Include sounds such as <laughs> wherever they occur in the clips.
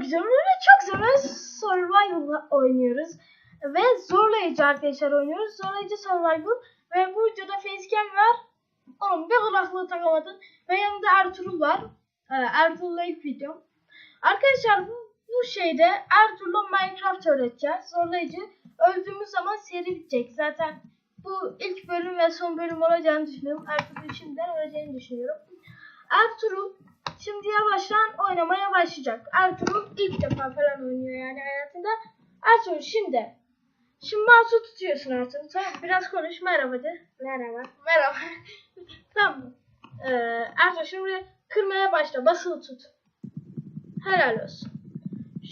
güzel ve çok güzel survival oynuyoruz. Ve zorlayıcı arkadaşlar oynuyoruz. Zorlayıcı survival. Ve bu videoda facecam var. Oğlum bir kulaklığı takamadın. Ve yanında Ertuğrul var. Ee, Ertuğrul'la ilk videom. Arkadaşlar bu, bu şeyde Ertuğrul'la Minecraft öğreteceğiz. Zorlayıcı. Öldüğümüz zaman seri bitecek. Zaten bu ilk bölüm ve son bölüm olacağını düşünüyorum. Ertuğrul şimdiden öleceğini düşünüyorum. Ertuğrul şimdi yavaştan oynamaya başlayacak. Ertuğrul ilk defa falan oynuyor yani hayatında. Ertuğrul şimdi. Şimdi mouse'u tutuyorsun Ertuğrul. Tamam biraz konuş. Merhaba de. Merhaba. Merhaba. <laughs> tamam mı? Ee, Ertuğrul şimdi kırmaya başla. Basılı tut. Helal olsun.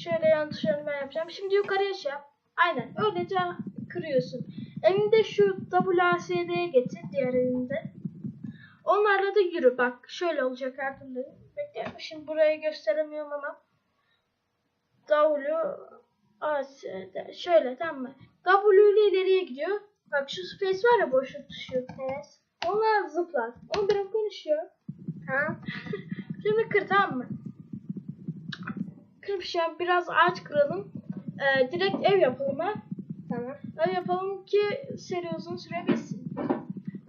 Şöyle yan tuşlarını ben yapacağım. Şimdi yukarıya şey yap. Aynen. Öylece kırıyorsun. Elinde şu WASD'ye getir. Diğer elinde. Onlarla da yürü. Bak şöyle olacak. Bekle. Şimdi burayı gösteremiyorum ama. W A S D. Şöyle tamam mı? W ile ileriye gidiyor. Bak şu space var ya boşluk tuşu. Evet. Onlar zıplar. O biraz konuşuyor. Ha? <laughs> Şimdi kır tamam mı? Kır şey biraz ağaç kıralım. Ee, direkt ev yapalım ha. Tamam. Ev yapalım ki seri uzun süre bitsin.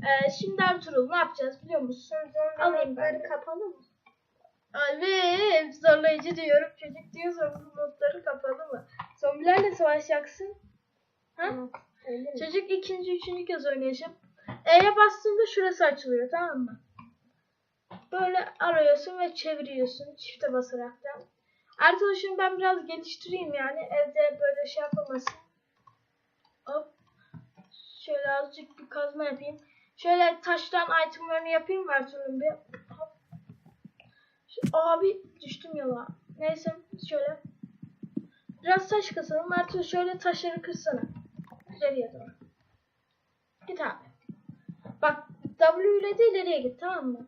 Ee, şimdi Ertuğrul ne yapacağız biliyor musun? Alayım ben. Kapalı mı? Ay ve zorlayıcı diyorum. Çocuk diyor zombi modları kapalı mı? Zombilerle savaşacaksın. Ha? Mi? Çocuk ikinci, üçüncü kez oynayacak. E'ye bastığında şurası açılıyor tamam mı? Böyle arıyorsun ve çeviriyorsun çifte basaraktan. Şimdi ben biraz geliştireyim yani evde böyle şey yapılmasın. Hop. Şöyle azıcık bir kazma yapayım. Şöyle taştan itemlerini yapayım Ertuğrul'un bir. Abi düştüm yola. Neyse şöyle. Biraz taş kasalım. Ertuğrul şöyle taşları kırsana. İleriye doğru. Git abi. Bak W ile de ileriye git tamam mı?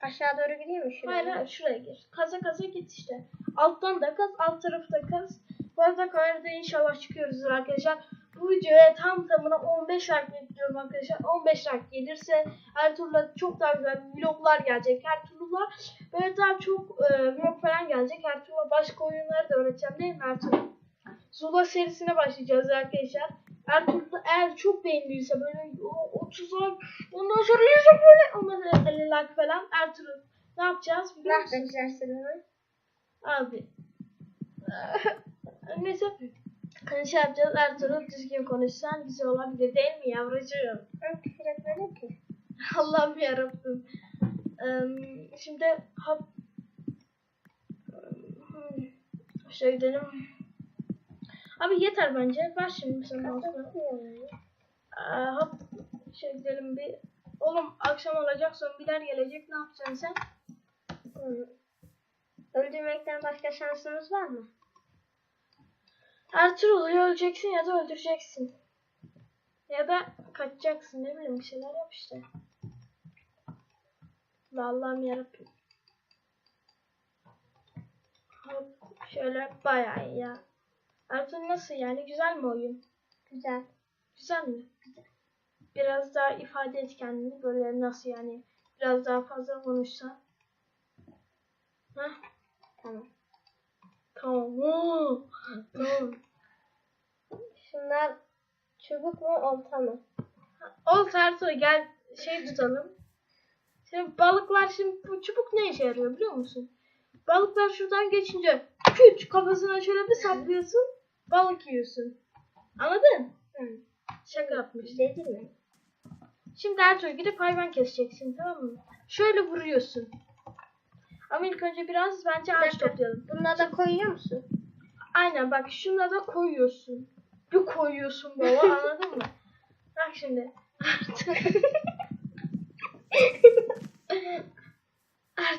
Aşağı doğru gideyim mi şuraya? Hayır hayır şuraya gir. Kaza kaza git işte. Alttan da kaz, alt tarafı da kaz. Bu arada kamerada inşallah çıkıyoruzdur arkadaşlar. Bu videoya tam tamına 15 like bekliyorum arkadaşlar. 15 like gelirse Ertuğrul'a çok daha güzel vloglar gelecek. Ertuğrul'a böyle daha çok e, vlog falan gelecek. Ertuğrul'a başka oyunları da öğreteceğim değil mi Ertuğrul? Zula serisine başlayacağız arkadaşlar. Ertuğrul da eğer çok beğenilirse böyle o 30 like ondan sonra 100 böyle ondan 50 like falan Ertuğrul ne yapacağız biliyor musun? Abi. <laughs> Neyse. Hani şey yapacağız Ertuğrul düzgün konuşsan güzel olabilir değil mi yavrucuğum? Ben küfür etmedim ki. <laughs> Allah'ım yarabbim. Şimdi hop. Hmm, Şöyle gidelim. Abi yeter bence. Ver şimdi sen mouse'u. Ee, hop. Şöyle gidelim bir. Oğlum akşam olacak zombiler gelecek. Ne yapacaksın sen? Hı. Öldürmekten başka şansımız var mı? Ertuğrul ya öleceksin ya da öldüreceksin. Ya da kaçacaksın ne bileyim bir şeyler yap işte. Allah'ım yarabbim. Hop şöyle bayağı iyi ya. Ertuğrul nasıl yani güzel mi oyun? Güzel. Güzel mi? Güzel. Biraz daha ifade et kendini böyle nasıl yani biraz daha fazla konuşsa. Heh, Tamam. tamam. Oo, tamam. Şunlar çubuk mu olta mı? Ol Ertuğrul gel şey tutalım. Şimdi balıklar şimdi bu çubuk ne işe yarıyor biliyor musun? Balıklar şuradan geçince küç kafasına şöyle bir saplıyorsun balık yiyorsun. Anladın? Hı. Şaka yapmış. Dedin mi? Şimdi Ertuğrul gidip hayvan keseceksin tamam mı? Şöyle vuruyorsun. Ama ilk önce biraz bence ağaç toplayalım. Bunları da koyuyor musun? Aynen bak şuna da koyuyorsun. Bir koyuyorsun baba anladın mı? Bak şimdi. <laughs>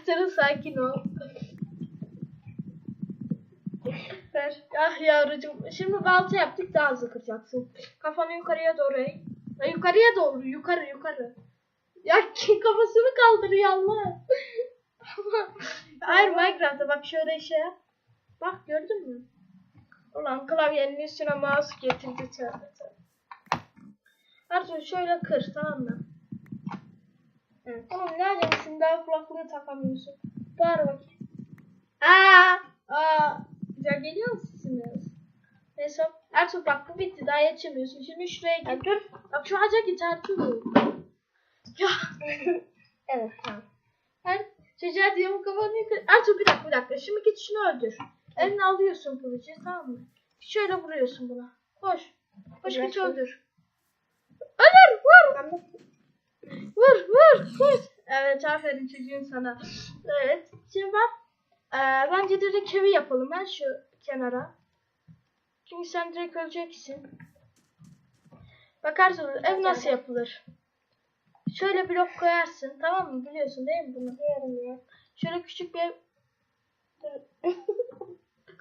Ertuğrul sakin ol. Ver. Ah yavrucuğum. Şimdi balta yaptık daha hızlı kıracaksın. Kafanı yukarıya doğru eğ. Ya yukarıya doğru yukarı yukarı. Ya kafasını kaldırıyor Allah. <laughs> Hayır Minecraft'ta bak şöyle şey yap. Bak gördün mü? Ulan klavyenin üstüne mouse getirdi tövbe. Ertuğrul şöyle kır tamam mı? Evet. Oğlum neredesin daha kulaklığı takamıyorsun. Bağır bakayım. Aa! geliyor musunuz? Neyse Ertuğrul bak bu bitti daha yetişemiyorsun. Şimdi şuraya git. Dur. Bak şu ağaca git Ertuğrul. Ya <laughs> Evet tamam. her çocuğa diyorum kafanı yıkar. Ertuğrul bir dakika bir dakika. Şimdi git şunu öldür. Eline alıyorsun kılıcı tamam mı? Şöyle vuruyorsun buna. Koş. Koş git öldür. Öldür vur. Vur vur vur. Evet aferin çocuğum sana. Evet. Şimdi ben eee bence direkt evi yapalım ben şu kenara. Çünkü sen direkt öleceksin. Bakarsın ev nasıl yapılır. Şöyle blok koyarsın tamam mı? Biliyorsun değil mi bunu? diyorum ya. Şöyle küçük bir ev... <laughs>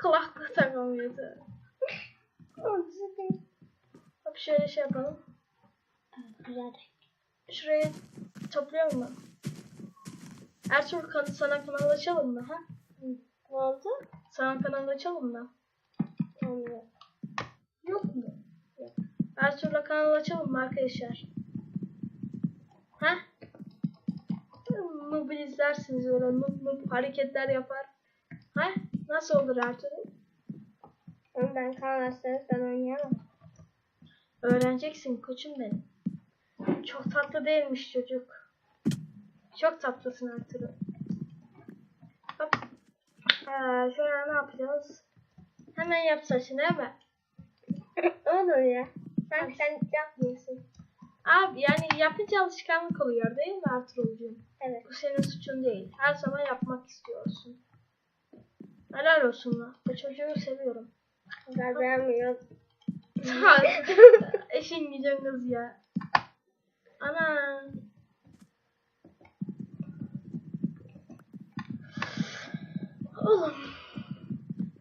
Kulaklık takamıyordu. Hop şöyle şey yapalım. Güzel. Şurayı toplayalım mı? Ertuğrul sana kanal açalım mı? Ha? Ne oldu? Sana kanal açalım mı? Tamam. Yok mu? Yok. Ertuğrul'a kanal açalım mı arkadaşlar? Ha? Noob izlersiniz öyle noob noob hareketler yapar. Ha? Nasıl olur Ertuğrul? Ben kalmazsanız ben oynayamam. Öğreneceksin koçum benim. Çok tatlı değilmiş çocuk. Çok tatlısın Ertuğrul. Hop. Ee, şöyle ne yapacağız? Hemen yap saçını hemen. Olur ya. Sen sen yapmıyorsun. Abi yani yapınca alışkanlık oluyor değil mi Ertuğrul'cuğum? Evet. Bu senin suçun değil. Her zaman yapmak istiyorsun. Helal olsun lan. Bu çocuğu seviyorum. Ben beğenmiyorum. <laughs> Eşin gücün kız ya. Ana. Oğlum.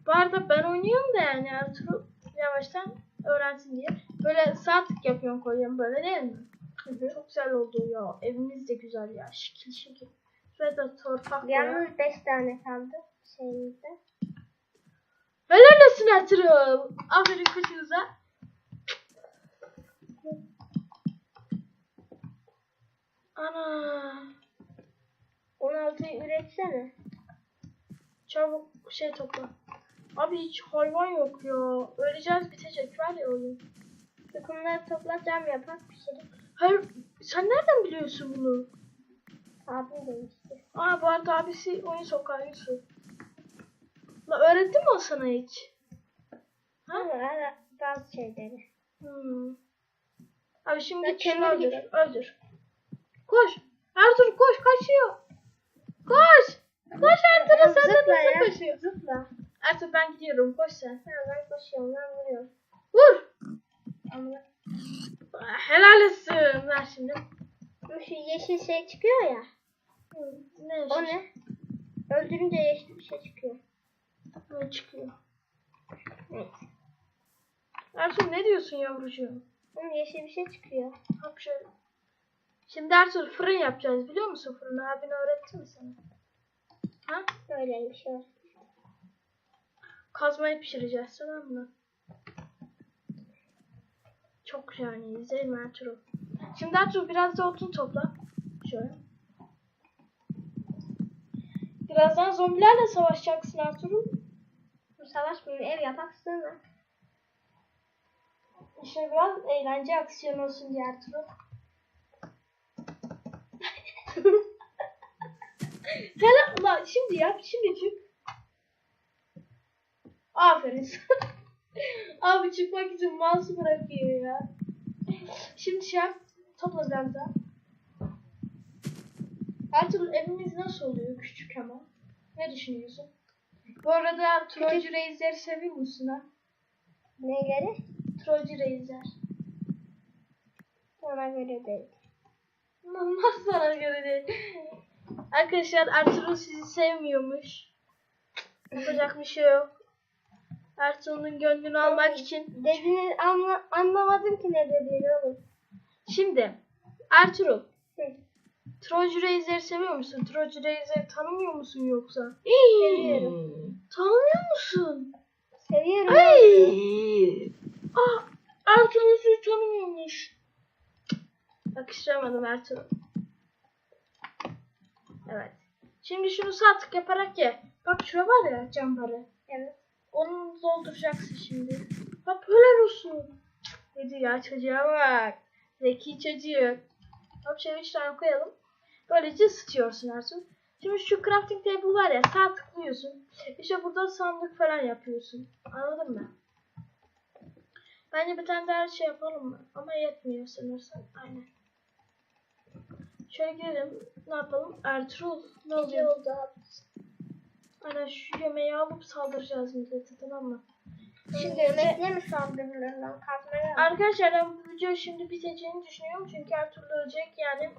Bu arada ben oynuyorum da yani Ertuğrul yavaştan öğrensin diye. Böyle sağ tık yapıyorum koyuyorum böyle değil mi? Çok güzel oldu ya. Evimiz de güzel ya. Şekil şekil. Şurada da torpak. Yalnız 5 tane kaldı şeyimizde. Helal olsun Ertuğrul. Aferin kuşunuza. Ana. 16'yı üretsene. Çabuk şey topla. Abi hiç hayvan yok ya. Öleceğiz bitecek var ya oyun. Sıkımları topla cam yapak pişirip. Hayır sen nereden biliyorsun bunu? Abim demişti. Aa bu arada abisi oyun sokağı Yusuf. La öğretti mi o sana hiç? Ha? Ama bazı şeyleri. Hmm. Abi şimdi Ben kenara öldür. Öldür. Koş. Ertuğrul koş kaçıyor. Koş. Koş Ertuğrul sen de nasıl koşuyor? Zıpla. Ertuğrul ben gidiyorum koş sen. Ha, ben koşuyorum ben vuruyorum. Vur. Ama Helal olsun. Ver şimdi. bu şu yeşil şey çıkıyor ya. Ne? O ne? Öldürünce yeşil bir şey çıkıyor. Ne çıkıyor? Neyse. Ertuğrul ne diyorsun yavrucuğum? Onun yeşil bir şey çıkıyor. Şöyle. Şimdi Ertuğrul fırın yapacağız biliyor musun fırını? Abin öğretti mi sana? Ha? Öyleymiş o. Kazmayı pişireceğiz tamam mı? Çok yani izleyin Ertuğrul. Şimdi Ertuğrul biraz da odun topla. Şöyle. Birazdan zombilerle savaşacaksın Ertuğrul. Bu savaş bunu ev yapak sığma. İşte biraz eğlence aksiyon olsun diye Ertuğrul. <laughs> Hele ulan şimdi yap şimdi çık. Aferin. <laughs> Abi çıkmak için mouse bırakıyor ya. Şimdi şey yap. Topla daha. Ertuğrul evimiz nasıl oluyor küçük ama? Ne düşünüyorsun? Bu arada Trollcü Reisleri seviyor musun ha? Neyleri? Trollcü Reisler. Ona göre değil. Nasıl sana göre değil. Arkadaşlar Ertuğrul sizi sevmiyormuş. Yapacak bir şey yok. Ertuğrul'un gönlünü almak için. Dediğini anla, anlamadım ki ne dediğini oğlum. Şimdi Ertuğrul. Trollcü Reisleri seviyor musun? Trollcü Reisleri tanımıyor musun yoksa? Seviyorum. Tanımıyor musun? Seviyorum. Ay! Ah, Ertuğrul sizi tanımıyormuş. Yakıştıramadım Ertuğrul. Evet. Şimdi şunu sağ tık yaparak ye. Bak şura var ya cam barı. Evet. Onu dolduracaksın şimdi. Ha helal olsun. Dedi ya çocuğa bak. Zeki çocuk. Hop şöyle üç tane koyalım. Böylece ısıtıyorsun Ertuğrul. Şimdi şu crafting table var ya sağ tıklıyorsun. İşte burada sandık falan yapıyorsun. Anladın mı? Bence bir tane daha şey yapalım mı? Ama yetmiyor sanırsam. Aynen. Şöyle girelim. Ne yapalım? Ertuğrul ne oluyor? oldu abi. Aynen şu yemeği alıp saldıracağız millete tamam mı? Şimdi yemekle mi saldırırlar? Kazmaya? Arkadaşlar ben bu videoyu şimdi biteceğini düşünüyorum. Çünkü Ertuğrul ölecek yani.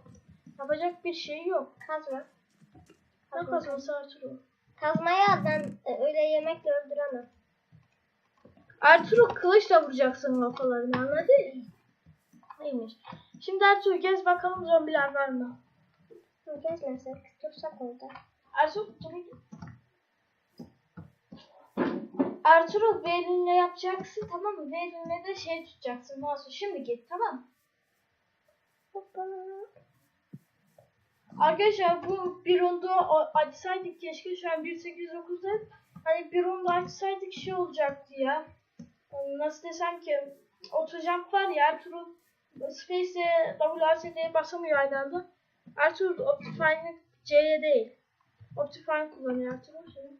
Yapacak bir şey yok. Kazma. Ne kazması Ertuğrul? Kazmaya al ben e, öyle yemekle öldüremem. Ertuğrul kılıçla vuracaksın kafalarını anladın mı? Neymiş? Şimdi Ertuğrul gez bakalım zombiler var mı? Gezmesek dursak orada. Ertuğrul dur. Ertuğrul Veylin'le yapacaksın tamam mı? Veylin'le de şey tutacaksın. Nasıl? Şimdi git tamam mı? Hoppa. Arkadaşlar bu bir onda açsaydık keşke şu an 1.8.9'da hani bir onda açsaydık şey olacaktı ya. Nasıl desem ki oturacak var ya Ertuğrul Space'e WASD'ye basamıyor aynı anda. Ertuğrul Optifine'i C'ye değil. Optifine kullanıyor Ertuğrul şimdi.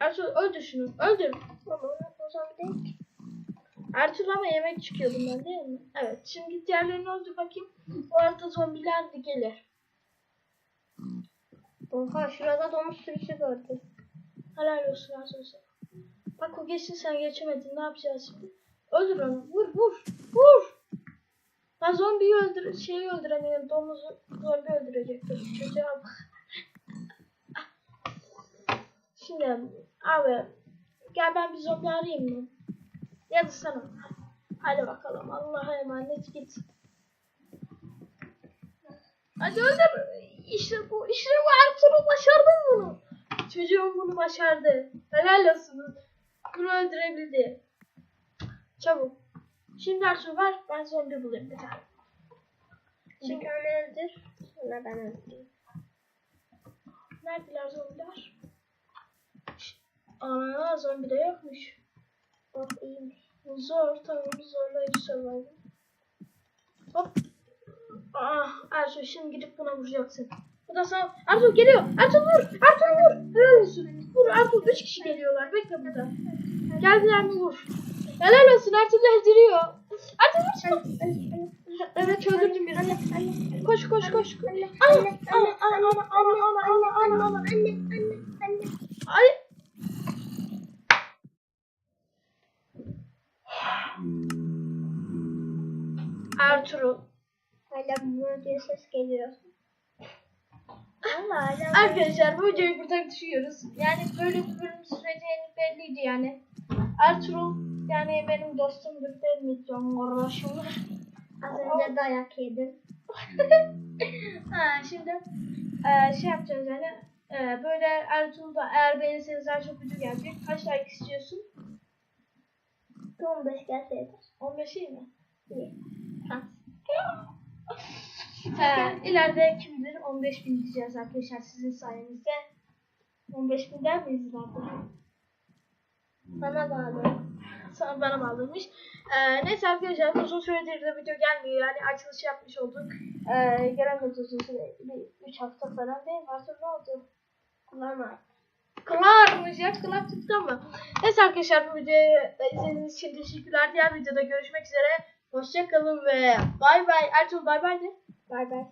Ertuğrul öldür şunu. Öldür. Ama o zaman değil ki. Ertuğrul ama yemek çıkıyor bundan değil mi? Evet. Şimdi diğerlerini öldür bakayım. O arada zombiler de gelir. Oha şurada domuz sürüsü gördüm. Helal olsun Ertuğrul sana. Bak o geçti sen geçemedin. Ne yapacağız şimdi? Öldür onu. Vur vur. Vur. Ben zombiyi öldür şeyi öldüremiyorum. Domuzu zombi öldürecektir. Çocuğa bak. Şimdi abi gel ben bir zombi arayayım mı? Ya da sana. Hadi bakalım. Allah'a emanet git. Hadi öldür. İşte bu. İşte bu Ertuğrul başardın bunu. Çocuğum bunu başardı. Helal olsun. Bunu öldürebildi. Çabuk. Şimdi Ertuğrul var. Ben zombi bulayım bir tane. Bir tane öldür. Sonra ben öldüreyim. Neredeler zombiler? Aa zombi de yokmuş. Oh iyiymiş. Zor tamam zorlayıcı survival. Hop. Ah Ertuğrul şimdi gidip buna vuracaksın. Bu da sana... Ertuğrul geliyor. Ertuğrul vur. Ertuğrul vur. Helal olsun. Vur Ertuğrul. Üç kişi geliyorlar. Bekle burada. Geldiler mi vur. Helal olsun vur. Evet öldürdüm birini. Koş koş koş. Anne, anne, anne, ana ana ana ana. Anne, anne, anne. Ay. Ertuğrul. Hala diye ses geliyor. Arkadaşlar bu videoyu burada bitiriyoruz. Yani böyle bir bölüm süreceğini belliydi yani. Ertuğrul yani benim dostumdur. Benim canım kardeşimdir. az önce dayak yedim. <laughs> ha, şimdi e, şey yapacağız yani. E, böyle Ertuğrul'da eğer beğenirseniz daha çok video gelecek. Kaç like istiyorsun? 15 gelse yeter. 15 iyi mi? İyi. Ha. <laughs> Ee, ileride kim bilir 15 bin diyeceğiz arkadaşlar sizin sayenizde. 15 bin der miyiz ileride? Bana bağlı. Sana bana bağlıymış. Ee, neyse arkadaşlar uzun süredir de video gelmiyor yani açılış yapmış olduk. Ee, gelemedi uzun süre. Bir 3 hafta falan değil mi? Artık ne oldu? Kullanma. Kılarmış ya kılar tuttu ama. Neyse arkadaşlar bu videoyu izlediğiniz için teşekkürler. Diğer videoda görüşmek üzere. Hoşçakalın ve bay bay. Ertuğrul bay bay de. Bay bay.